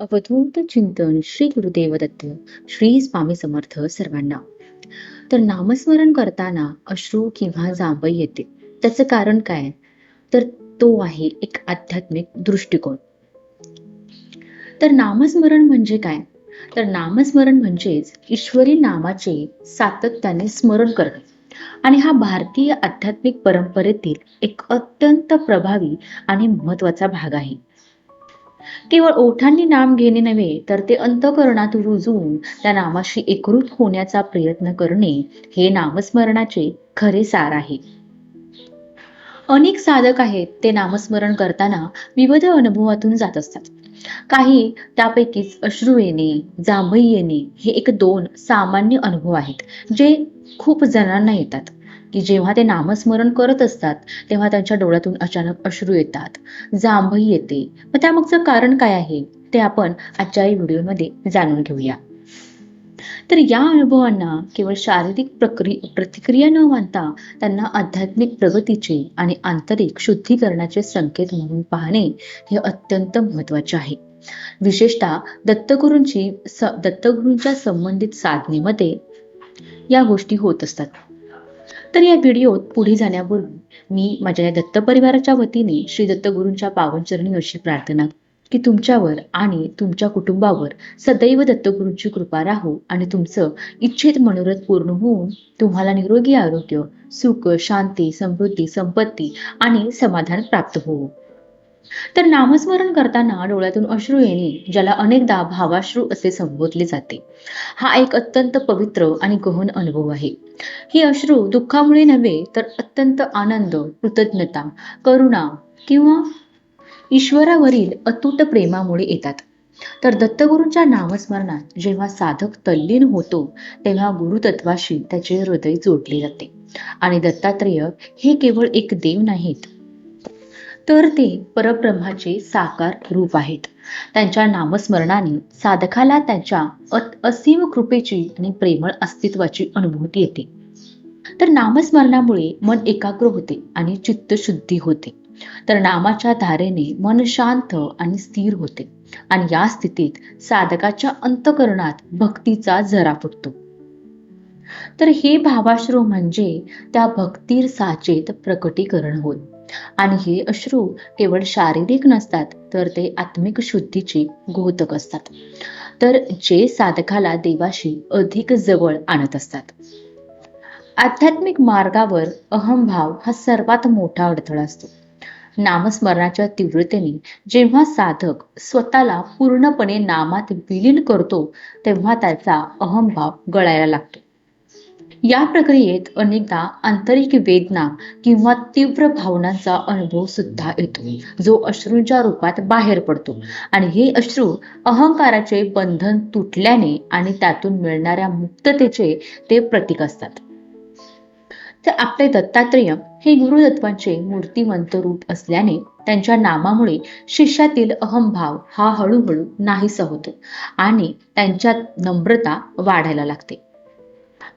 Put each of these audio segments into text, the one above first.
अवधूत चिंतन श्री गुरुदेव दत्त श्री स्वामी समर्थ सर्वांना. तर नामस्मरण करताना अश्रू किंवा जांभई येते. त्याचं कारण काय? तर तो आहे एक आध्यात्मिक दृष्टिकोन. तर नामस्मरण म्हणजे काय? तर नामस्मरण म्हणजेच ईश्वरी नामाचे सातत्याने स्मरण करणे. आणि हा भारतीय आध्यात्मिक परंपरेतील एक अत्यंत प्रभावी आणि महत्त्वाचा भाग आहे. केवळ ओठांनी नाम घेणे नव्हे तर ते अंतकरणात रुजून त्या नामाशी एकरूप होण्याचा प्रयत्न करणे हे नामस्मरणाचे खरे सार आहे. अनेक साधक आहेत ते नामस्मरण करताना विविध अनुभवातून जात असतात. काही त्यापैकीच अश्रू येणे जांभई येणे हे एक दोन सामान्य अनुभव आहेत जे खूप जणांना येतात. की जेव्हा ते नामस्मरण करत असतात तेव्हा त्यांच्या डोळ्यातून अचानक अश्रू येतात. जांभई येते. मग त्यामागचं कारण काय आहे? ते आपण आजच्या या व्हिडिओमध्ये जाणून घेऊया. तर या अनुभवांना केवळ शारीरिक प्रक्रि प्रतिक्रिया न मानता त्यांना आध्यात्मिक प्रगतीचे आणि आंतरिक शुद्धीकरणाचे संकेत म्हणून पाहणे हे अत्यंत महत्त्वाचे आहे. विशेषतः दत्तगुरूंची स दत्तगुरूंच्या संबंधित साधनेमध्ये या गोष्टी होत असतात. तर या व्हिडिओत पुढे जाण्यापूर्वी मी माझ्या या दत्त परिवाराच्या वतीने श्री दत्तगुरूंच्या पावनचरणी अशी प्रार्थना की तुमच्यावर आणि तुमच्या कुटुंबावर सदैव दत्तगुरूंची कृपा राहो आणि तुमचं इच्छित मनोरथ पूर्ण होऊन तुम्हाला निरोगी आरोग्य सुख शांती समृद्धी संपत्ती आणि समाधान प्राप्त होवो. तर नामस्मरण करताना डोळ्यातून अश्रू येणे ज्याला अनेकदा भावाश्रू असे संबोधले जाते. हा एक अत्यंत पवित्र आणि गहन अनुभव आहे. ही अश्रू दुःखामुळे नव्हे तर अत्यंत आनंद कृतज्ञता करुणा किंवा ईश्वरावरील अतूट प्रेमामुळे येतात. तर दत्तगुरूंच्या नामस्मरणात जेव्हा साधक तल्लीन होतो तेव्हा गुरुतत्वाशी त्याचे हृदय जोडले जाते. आणि दत्तात्रेय हे केवळ एक देव नाहीत तर ते परब्रह्माचे साकार रूप आहेत. त्यांच्या नामस्मरणाने साधकाला त्यांच्या असीम कृपेची आणि प्रेमळ अस्तित्वाची अनुभूती येते. तर नामस्मरणामुळे मन एकाग्र होते आणि चित्त शुद्धी होते. तर नामाच्या धारेने मन शांत आणि स्थिर होते आणि या स्थितीत साधकाच्या अंतकरणात भक्तीचा झरा फुटतो. तर हे भावाश्रू म्हणजे त्या भक्तीर साचेत प्रकटीकरण होत आणि हे अश्रू केवळ शारीरिक नसतात तर ते आत्मिक शुद्धीचे गोतक असतात. तर जे साधकाला देवाशी अधिक जवळ आणत असतात. आध्यात्मिक मार्गावर अहमभाव हा सर्वात मोठा अडथळा असतो. नामस्मरणाच्या तीव्रतेने जेव्हा साधक स्वतःला पूर्णपणे नामात विलीन करतो तेव्हा त्याचा अहमभाव गळायला लागतो. या प्रक्रियेत अनेकदा आंतरिक वेदना किंवा तीव्र भावनांचा अनुभव सुद्धा येतो जो अश्रूंच्या रूपात बाहेर पडतो. आणि हे अश्रू अहंकाराचे बंधन तुटल्याने आणि त्यातून मिळणाऱ्या मुक्ततेचे ते प्रतीक असतात. तर आपले दत्तात्रेय हे गुरुदत्वांचे मूर्तिमंत रूप असल्याने त्यांच्या नामामुळे शिष्यातील अहंभाव हा हळूहळू नाहीसा होतो आणि त्यांच्यात नम्रता वाढायला लागते.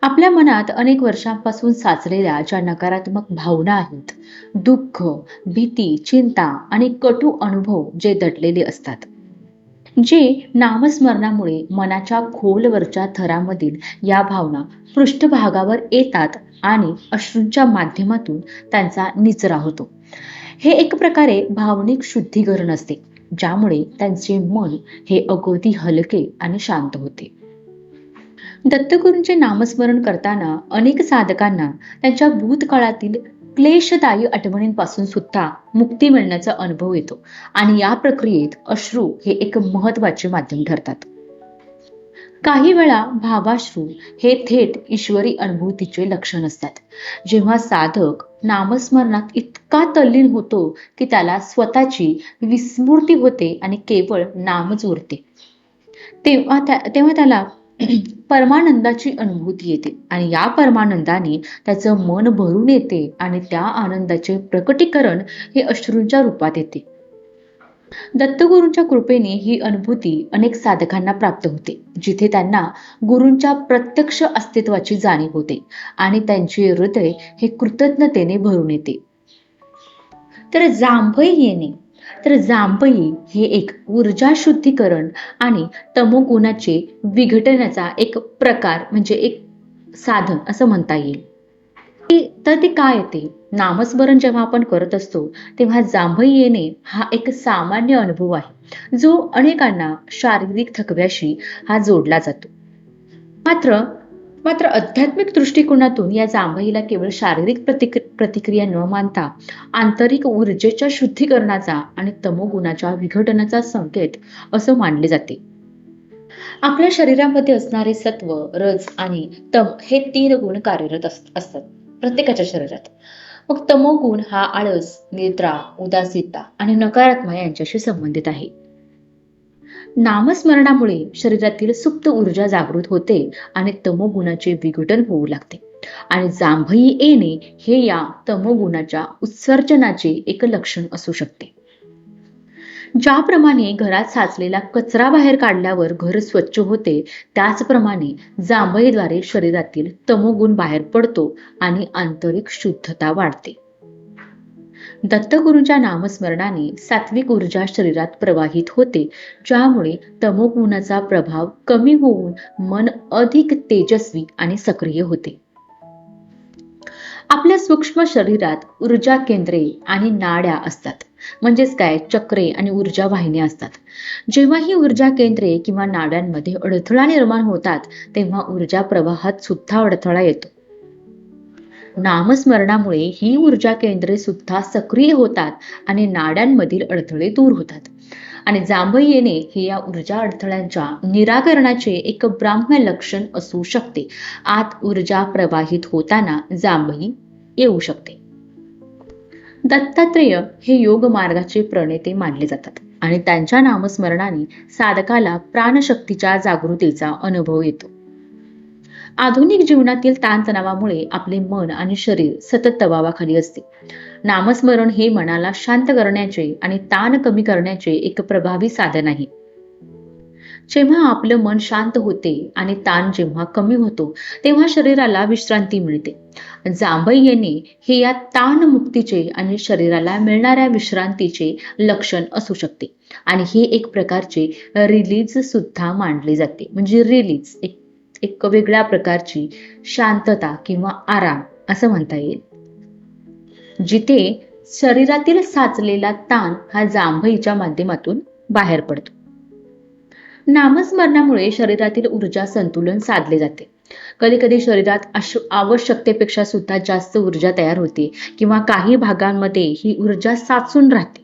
आपल्या मनात अनेक वर्षांपासून साचलेल्या ज्या नकारात्मक भावना आहेत दुःख भीती चिंता आणि कटू अनुभव जे दडलेले असतात जे नामस्मरणामुळे मनाच्या खोलवरच्या थरामधील या भावना पृष्ठभागावर येतात आणि अश्रूंच्या माध्यमातून त्यांचा निचरा होतो. हे एक प्रकारे भावनिक शुद्धीकरण असते ज्यामुळे त्यांचे मन हे अगोदी हलके आणि शांत होते. दत्तगुरूंचे नामस्मरण करताना अनेक साधकांना त्यांच्या भूतकाळातील क्लेशदायी आठवणींपासून सुद्धा मुक्ती मिळण्याचा अनुभव येतो. आणि या प्रक्रियेत अश्रू हे एक महत्त्वाचे माध्यम ठरतात. काही वेळा भावाश्रू हे थेट ईश्वरी अनुभूतीचे लक्षण असतात. जेव्हा साधक नामस्मरणात इतका तल्लीन होतो की त्याला स्वतःची विस्मृती होते आणि केवळ नामच उरते. तेव्हा त्या तेव्हा त्याला परमानंदाची अनुभूती येते. आणि या परमानंदाने त्याचं मन भरून येते आणि त्या आनंदाचे प्रकटीकरण हे अश्रूंच्या रूपात येते. दत्तगुरूंच्या कृपेने ही अनुभूती अनेक साधकांना प्राप्त होते जिथे त्यांना गुरूंच्या प्रत्यक्ष अस्तित्वाची जाणीव होते आणि त्यांचे हृदय हे कृतज्ञतेने भरून येते. तर जांभई येणे तर जांभई हे एक ऊर्जा शुद्धीकरण आणि तमोगुणाचे विघटनाचा एक प्रकार म्हणजे एक साधन असं म्हणता येईल. तर ते काय येते नामस्मरण जेव्हा आपण करत असतो तेव्हा जांभई येणे हा एक सामान्य अनुभव आहे जो अनेकांना शारीरिक थकव्याशी हा जोडला जातो. मात्र मात्र आध्यात्मिक दृष्टिकोनातून या जांभईला केवळ शारीरिक प्रतिक प्रतिक्रिया न मानता आंतरिक ऊर्जेच्या शुद्धीकरणाचा आणि तमोगुणाच्या विघटनाचा संकेत असं मानले जाते. आपल्या शरीरामध्ये असणारे सत्व रज आणि तम हे तीन गुण कार्यरत असतात प्रत्येकाच्या शरीरात. मग तमोगुण हा आळस निद्रा उदासीनता आणि नकारात्मक यांच्याशी संबंधित आहे. नामस्मरणामुळे शरीरातील सुप्त ऊर्जा जागृत होते आणि तमोगुणाचे विघटन होऊ लागते. आणि जांभई येणे हे या तमोगुणाच्या उत्सर्जनाचे एक लक्षण असू शकते. ज्याप्रमाणे घरात साचलेला कचरा बाहेर काढल्यावर घर स्वच्छ होते त्याचप्रमाणे जांभईद्वारे शरीरातील तमोगुण बाहेर पडतो आणि आंतरिक शुद्धता वाढते. दत्तगुरूंच्या नामस्मरणाने सात्विक ऊर्जा शरीरात प्रवाहित होते ज्यामुळे तमोगुणाचा प्रभाव कमी होऊन मन अधिक तेजस्वी आणि सक्रिय होते. आपल्या सूक्ष्म शरीरात ऊर्जा केंद्रे आणि नाड्या असतात म्हणजेच काय? चक्रे आणि ऊर्जा वाहिन्या असतात. जेव्हा ही ऊर्जा केंद्रे किंवा नाड्यांमध्ये अडथळा निर्माण होतात तेव्हा ऊर्जा प्रवाहात सुद्धा अडथळा येतो. नामस्मरणामुळे ही ऊर्जा केंद्रे सुद्धा सक्रिय होतात आणि नाड्यांमधील अडथळे दूर होतात. आणि जांभई येणे हे या ऊर्जा अडथळ्यांच्या निराकरणाचे एक ब्राह्म्य लक्षण असू शकते. आत ऊर्जा प्रवाहित होताना जांभई येऊ शकते. दत्तात्रेय हे योग मार्गाचे प्रणेते मानले जातात आणि त्यांच्या नामस्मरणाने साधकाला प्राणशक्तीच्या जागृतीचा अनुभव येतो. आधुनिक जीवनातील ताणतणावामुळे आपले मन आणि शरीर सतत दबावाखाली असते. नामस्मरण हे मनाला शांत करण्याचे आणि ताण कमी करण्याचे एक प्रभावी साधन आहे. जेव्हा आपलं मन शांत होते आणि ताण जेव्हा कमी होतो तेव्हा शरीराला विश्रांती मिळते. जांभई येणे हे या ताणमुक्तीचे आणि शरीराला मिळणाऱ्या विश्रांतीचे लक्षण असू शकते. आणि हे एक प्रकारचे रिलीज सुद्धा मानले जाते. म्हणजे रिलीज एक एक वेगळ्या प्रकारची शांतता किंवा आराम असं म्हणता येईल. जिथे शरीरातील साचलेला ताण हा जांभईच्या माध्यमातून बाहेर पडतो. नामस्मरणामुळे शरीरातील ऊर्जा संतुलन साधले जाते. कधी कधी शरीरात आवश्यकतेपेक्षा सुद्धा जास्त ऊर्जा तयार होते किंवा काही भागांमध्ये ही ऊर्जा साचून राहते.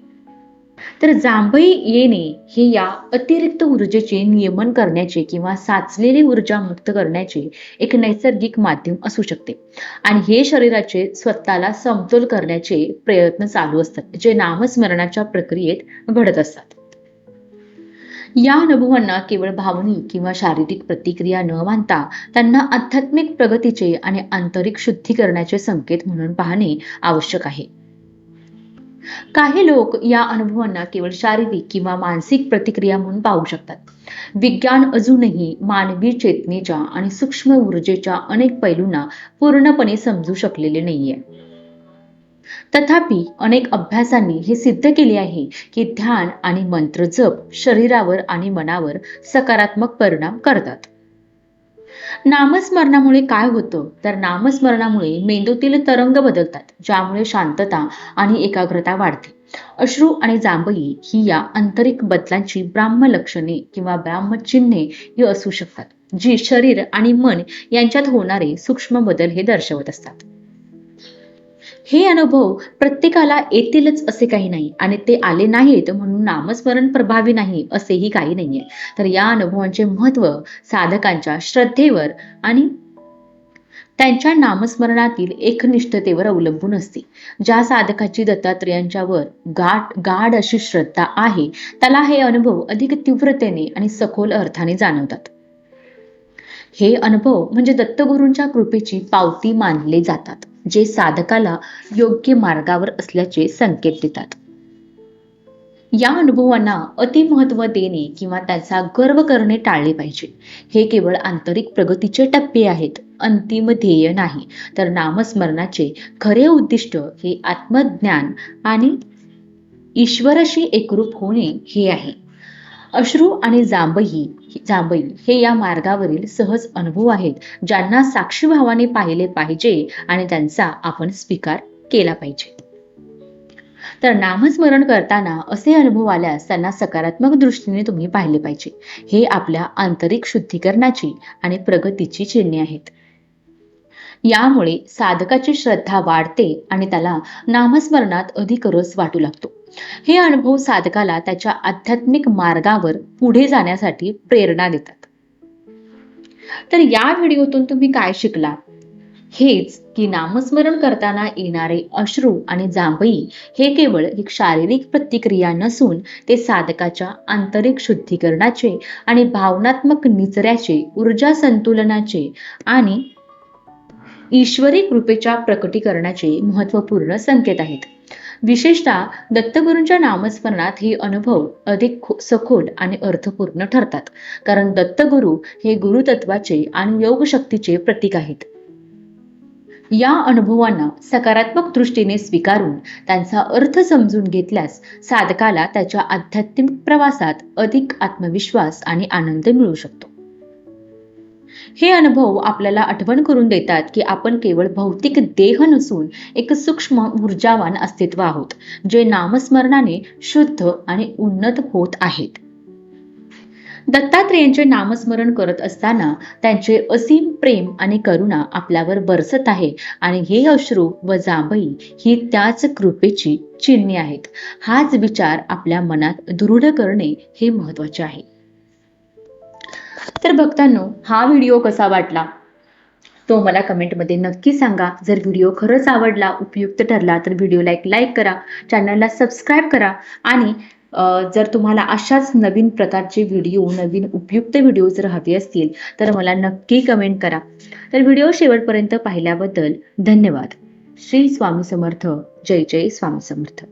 तर जांभई येणे हे या अतिरिक्त ऊर्जेचे नियमन करण्याचे किंवा साचलेली ऊर्जा मुक्त करण्याचे एक नैसर्गिक माध्यम असू शकते. आणि हे शरीराचे स्वतःला समतोल करण्याचे प्रयत्न चालू असतात जे नामस्मरणाच्या प्रक्रियेत घडत असतात. या अनुभवांना केवळ भावनिक किंवा शारीरिक प्रतिक्रिया न मानता त्यांना आध्यात्मिक प्रगतीचे आणि आंतरिक शुद्धीकरणाचे संकेत म्हणून पाहणे आवश्यक आहे. काही लोक या अनुभवांना केवळ शारीरिक किंवा मानसिक प्रतिक्रिया म्हणून पाहू शकतात. विज्ञान अजूनही मानवी चेतनेच्या आणि सूक्ष्म ऊर्जेच्या अनेक पैलूंना पूर्णपणे समजू शकलेले नाहीये. तथापि अनेक अभ्यासांनी हे सिद्ध केले आहे की ध्यान आणि मंत्र जप शरीरावर आणि मनावर सकारात्मक परिणाम करतात. नामस्मरणामुळे काय होतं? तर नामस्मरणामुळे मेंदूतील तरंग बदलतात ज्यामुळे शांतता आणि एकाग्रता वाढते. अश्रू आणि जांभई ही या आंतरिक बदलांची ब्राह्म लक्षणे किंवा ब्राह्मचिन्हे ही असू शकतात जी शरीर आणि मन यांच्यात होणारे सूक्ष्म बदल हे दर्शवत असतात. हे अनुभव प्रत्येकाला येतीलच असे काही नाही. आणि ते आले नाहीत म्हणून नामस्मरण प्रभावी नाही असेही काही नाहीये. तर या अनुभवांचे महत्त्व साधकांच्या श्रद्धेवर आणि त्यांच्या नामस्मरणातील एकनिष्ठतेवर अवलंबून असते. ज्या साधकाची दत्तात्रेयांच्यावर गाठ गाढ अशी श्रद्धा आहे त्याला हे अनुभव अधिक तीव्रतेने आणि सखोल अर्थाने जाणवतात. हे अनुभव म्हणजे दत्तगुरूंच्या कृपेची पावती मानले जातात. जे साधकाला योग्य मार्गावर असल्याचे संकेत देतात. या अनुभवांना अतिमहत्व देणे किंवा त्याचा गर्व करणे टाळले पाहिजे. हे केवळ आंतरिक प्रगतीचे टप्पे आहेत अंतिम ध्येय नाही तर नामस्मरणाचे खरे उद्दिष्ट हे आत्मज्ञान आणि ईश्वराशी एकरूप होणे हे आहे. अश्रू आणि जांभही जांभई हे या मार्गावरील सहज अनुभव आहेत ज्यांना साक्षीभावाने पाहिले पाहिजे आणि त्यांचा आपण स्वीकार केला पाहिजे. तर नामस्मरण करताना असे अनुभव आल्यास त्यांना सकारात्मक दृष्टीने तुम्ही पाहिले पाहिजे. हे आपल्या आंतरिक शुद्धीकरणाची आणि प्रगतीची चिन्हे आहेत. यामुळे साधकाची श्रद्धा वाढते आणि त्याला नामस्मरणात अधिक रस वाटू लागतो. हे अनुभव साधकाला त्याच्या आध्यात्मिक मार्गावर पुढे जाण्यासाठी प्रेरणा देतात. तर या व्हिडिओतून तुम्ही काय शिकला हेच की नामस्मरण करताना येणारे अश्रू आणि जांभई हे केवळ एक शारीरिक प्रतिक्रिया नसून ते साधकाच्या आंतरिक शुद्धीकरणाचे आणि भावनात्मक निचऱ्याचे ऊर्जा संतुलनाचे आणि ईश्वरी कृपेच्या प्रकटीकरणाचे महत्त्वपूर्ण संकेत आहेत. विशेषतः दत्तगुरूंच्या नामस्मरणात हे अनुभव अधिक सखोल आणि अर्थपूर्ण ठरतात. कारण दत्तगुरू हे गुरुतत्वाचे आणि योगशक्तीचे प्रतीक आहेत. या अनुभवांना सकारात्मक दृष्टीने स्वीकारून त्यांचा अर्थ समजून घेतल्यास साधकाला त्याच्या आध्यात्मिक प्रवासात अधिक आत्मविश्वास आणि आनंद मिळू शकतो. हे अनुभव आपल्याला आठवण करून देतात की आपण केवळ भौतिक देह नसून एक सूक्ष्म ऊर्जावान अस्तित्व आहोत जे नामस्मरणाने शुद्ध आणि उन्नत होत आहेत. दत्तात्रेयांचे नामस्मरण करत असताना त्यांचे असीम प्रेम आणि करुणा आपल्यावर बरसत आहे आणि हे अश्रू व जांभई ही त्याच कृपेची चिन्हे आहेत. हाच विचार आपल्या मनात दृढ करणे हे महत्त्वाचे आहे. तर भक्तांनो हा व्हिडिओ कसा वाटला? तो मला कमेंटमध्ये नक्की सांगा. जर व्हिडिओ खरंच आवडला उपयुक्त ठरला तर व्हिडिओला एक लाईक करा चॅनलला सबस्क्राईब करा आणि जर तुम्हाला अशाच नवीन प्रकारचे व्हिडिओ नवीन उपयुक्त व्हिडिओ जर हवे असतील तर मला नक्की कमेंट करा. तर व्हिडिओ शेवटपर्यंत पाहिल्याबद्दल धन्यवाद. श्री स्वामी समर्थ. जय जय स्वामी समर्थ.